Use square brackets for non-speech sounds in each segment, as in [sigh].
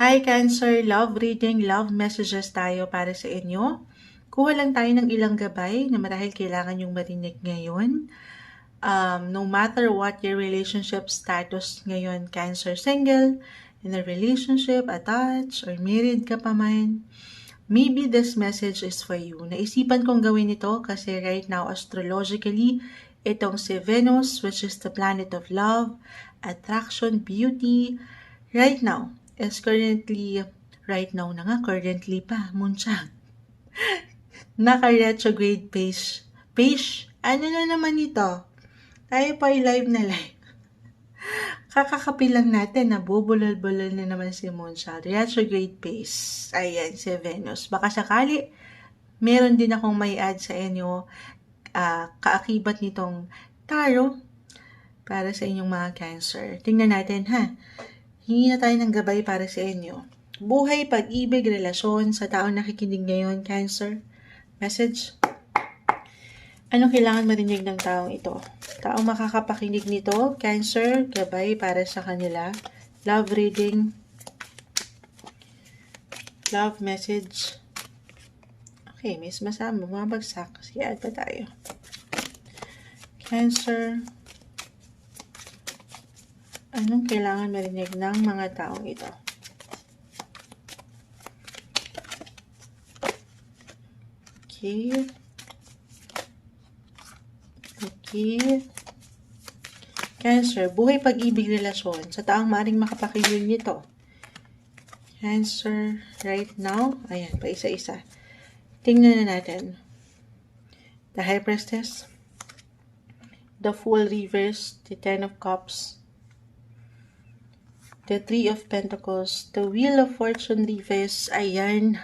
Hi Cancer, love reading, love messages tayo para sa inyo. Kuha lang tayo ng ilang gabay na marahil kailangan yung marinig ngayon. Um, no matter what your relationship status ngayon, Cancer single, in a relationship, attached, or married ka pa man, maybe this message is for you. Naisipan kong gawin ito kasi right now, astrologically, itong si Venus, which is the planet of love, attraction, beauty, right now, is currently, right now na nga, currently pa, munchang, [laughs] naka-retrograde page. Page, ano na naman ito? Tayo pa live na live. [laughs] Kakakapi lang natin na bubulol-bulol na naman si Moonshot. Retrograde pace. Ayan, si Venus. Baka sakali, meron din akong may add sa inyo uh, kaakibat nitong tarot para sa inyong mga cancer. Tingnan natin ha. Hingi na tayo ng gabay para sa inyo. Buhay, pag-ibig, relasyon sa taong nakikinig ngayon, cancer. Message. Anong kailangan marinig ng taong ito? Taong makakapakinig nito, cancer, gabay para sa kanila. Love reading. Love message. Okay, may masama, mabagsak. Sige, add tayo. Cancer. Anong kailangan marinig ng mga taong ito? Okay. Okay. Cancer, buhay pag-ibig relasyon sa taong maaring makapakinig nito. Cancer, right now. Ayan, pa isa-isa. Tingnan na natin. The High Priestess. The Fool Reverse. The Ten of Cups. The Three of Pentacles. The Wheel of Fortune Reverse. Ayan.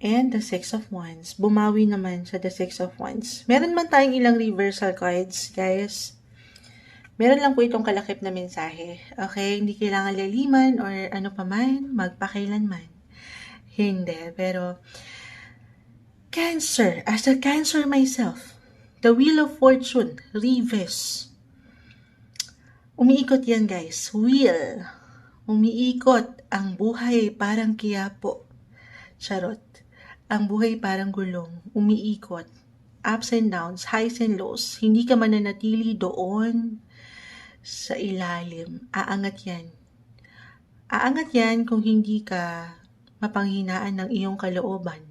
And the Six of Wands. Bumawi naman sa the Six of Wands. Meron man tayong ilang reversal cards, guys. Meron lang po itong kalakip na mensahe. Okay? Hindi kailangan laliman or ano pa man, magpakailanman. Hindi. Pero, Cancer. As a Cancer myself, the Wheel of Fortune, reverse. Umiikot yan, guys. Wheel. Umiikot ang buhay parang kiyapo. Charot ang buhay parang gulong, umiikot, ups and downs, highs and lows. Hindi ka mananatili doon sa ilalim. Aangat yan. Aangat yan kung hindi ka mapanghinaan ng iyong kalooban.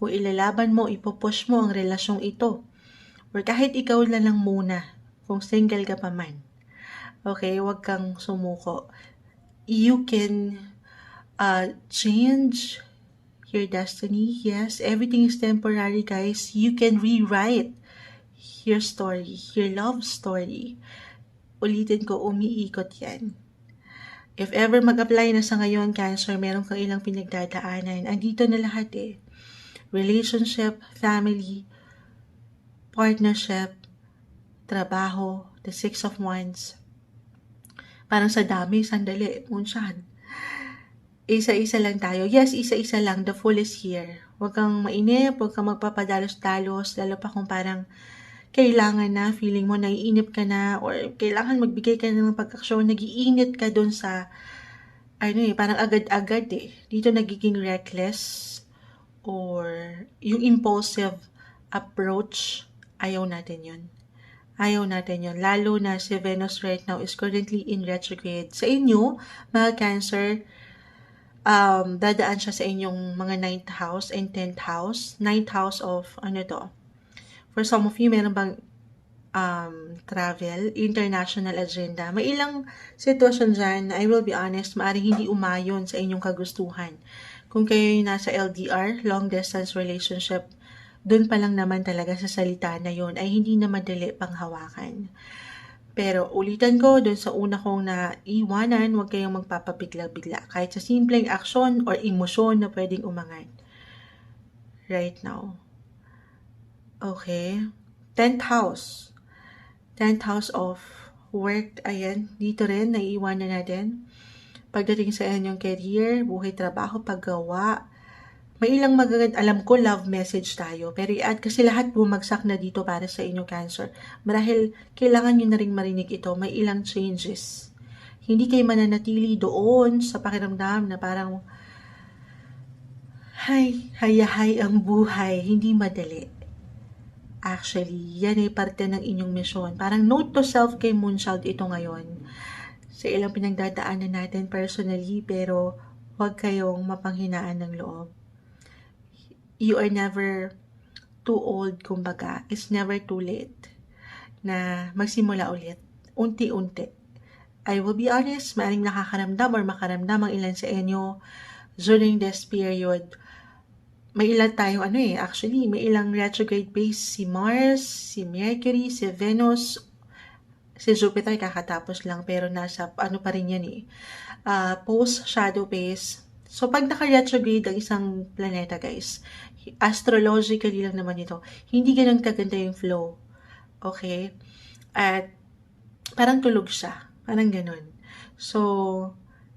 Kung ilalaban mo, ipopush mo ang relasyong ito. Or kahit ikaw na lang muna, kung single ka pa man. Okay, huwag kang sumuko. You can uh, change your destiny. Yes, everything is temporary, guys. You can rewrite your story, your love story. Ulitin ko, umiikot yan. If ever mag-apply na sa ngayon, Cancer, meron kang ilang pinagdadaanan. Andito na lahat eh. Relationship, family, partnership, trabaho, the six of wands. Parang sa dami, sandali, munsyan isa-isa lang tayo. Yes, isa-isa lang. The full is here. Huwag kang mainip, huwag kang magpapadalos-dalos, lalo pa kung parang kailangan na, feeling mo naiinip ka na, or kailangan magbigay ka ng pagkaksyon, nagiinit ka dun sa, ano eh, parang agad-agad eh. Dito nagiging reckless, or yung impulsive approach, ayaw natin yun. Ayaw natin yun. Lalo na si Venus right now is currently in retrograde. Sa inyo, mga Cancer, um, dadaan siya sa inyong mga ninth house and tenth house. Ninth house of, ano to? For some of you, meron bang um, travel, international agenda. May ilang sitwasyon dyan, I will be honest, maaaring hindi umayon sa inyong kagustuhan. Kung kayo nasa LDR, long distance relationship, doon pa lang naman talaga sa salita na yon ay hindi na madali pang hawakan. Pero ulitan ko, doon sa una kong naiwanan, huwag kayong magpapabigla-bigla. Kahit sa simpleng aksyon or emosyon na pwedeng umangat. Right now. Okay. Tenth house. Tenth house of work. Ayan, dito rin, naiiwanan natin. Pagdating sa inyong career, buhay, trabaho, paggawa, may ilang magagand, alam ko love message tayo, pero i-add kasi lahat bumagsak na dito para sa inyo cancer. Marahil kailangan nyo na rin marinig ito, may ilang changes. Hindi kayo mananatili doon sa pakiramdam na parang hay, hayahay ang buhay, hindi madali. Actually, yan ay parte ng inyong misyon. Parang note to self kay Moonchild ito ngayon. Sa ilang pinagdadaanan natin personally, pero huwag kayong mapanghinaan ng loob. You are never too old, kumbaga. It's never too late na magsimula ulit. Unti-unti. I will be honest, maaaring nakakaramdam or makaramdam ang ilan sa inyo during this period may ilan tayong ano eh, actually, may ilang retrograde base si Mars, si Mercury, si Venus, si Jupiter kakatapos lang pero nasa ano pa rin yan eh. Uh, post shadow phase. So pag naka-retrograde ang isang planeta guys, astrologically lang naman ito, hindi ganun kaganda yung flow. Okay? At parang tulog siya. Parang ganun. So,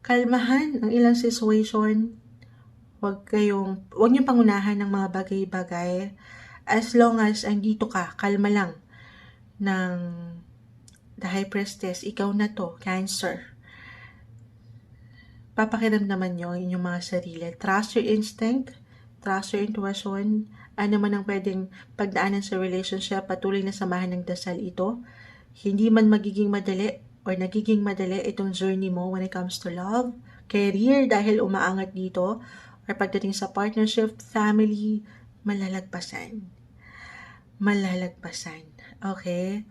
kalmahan ang ilang situation, Huwag kayong, huwag niyong pangunahan ng mga bagay-bagay. As long as andito ka, kalma lang ng the high priestess, ikaw na to, cancer. Papakiramdaman niyo ang inyong mga sarili. Trust your instinct, trust your intuition, ano man ang pwedeng pagdaanan sa relationship, patuloy na samahan ng dasal ito. Hindi man magiging madali or nagiging madali itong journey mo when it comes to love, career dahil umaangat dito, or pagdating sa partnership, family, malalagpasan. Malalagpasan. Okay?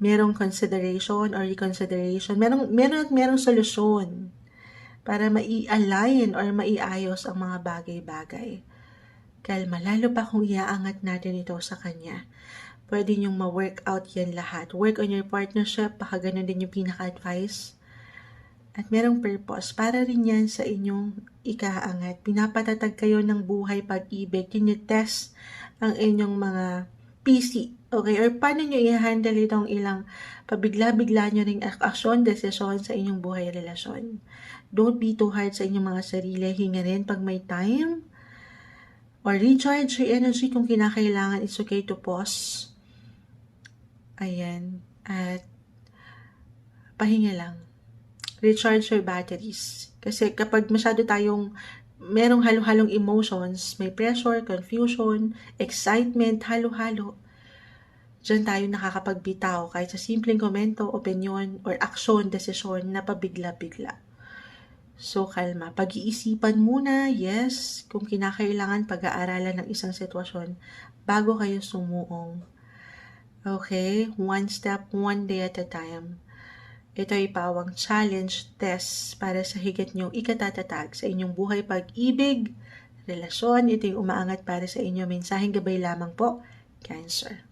Merong consideration or reconsideration. Merong, meron at merong solusyon para mai-align or maiayos ang mga bagay-bagay. Kalma, lalo pa kung iaangat natin ito sa Kanya. Pwede niyong ma-work out yan lahat. Work on your partnership, baka ganun din yung pinaka-advice at merong purpose para rin yan sa inyong ikaangat. Pinapatatag kayo ng buhay pag-ibig. Tinitest ang inyong mga PC. Okay? Or paano nyo i-handle itong ilang pabigla-bigla nyo ring aksyon, desisyon sa inyong buhay relasyon. Don't be too hard sa inyong mga sarili. Hinga rin pag may time. Or recharge your energy kung kinakailangan. It's okay to pause. Ayan. At pahinga lang recharge your batteries. Kasi kapag masyado tayong merong halo-halong emotions, may pressure, confusion, excitement, halo-halo, Diyan tayo nakakapagbitaw kahit sa simpleng komento, opinion, or aksyon, desisyon na pabigla-bigla. So, kalma. Pag-iisipan muna, yes, kung kinakailangan pag-aaralan ng isang sitwasyon bago kayo sumuong. Okay? One step, one day at a time. Ito ay pawang challenge test para sa higit niyong ikatatatag sa inyong buhay pag-ibig, relasyon. Ito yung umaangat para sa inyo. Mensaheng gabay lamang po, Cancer.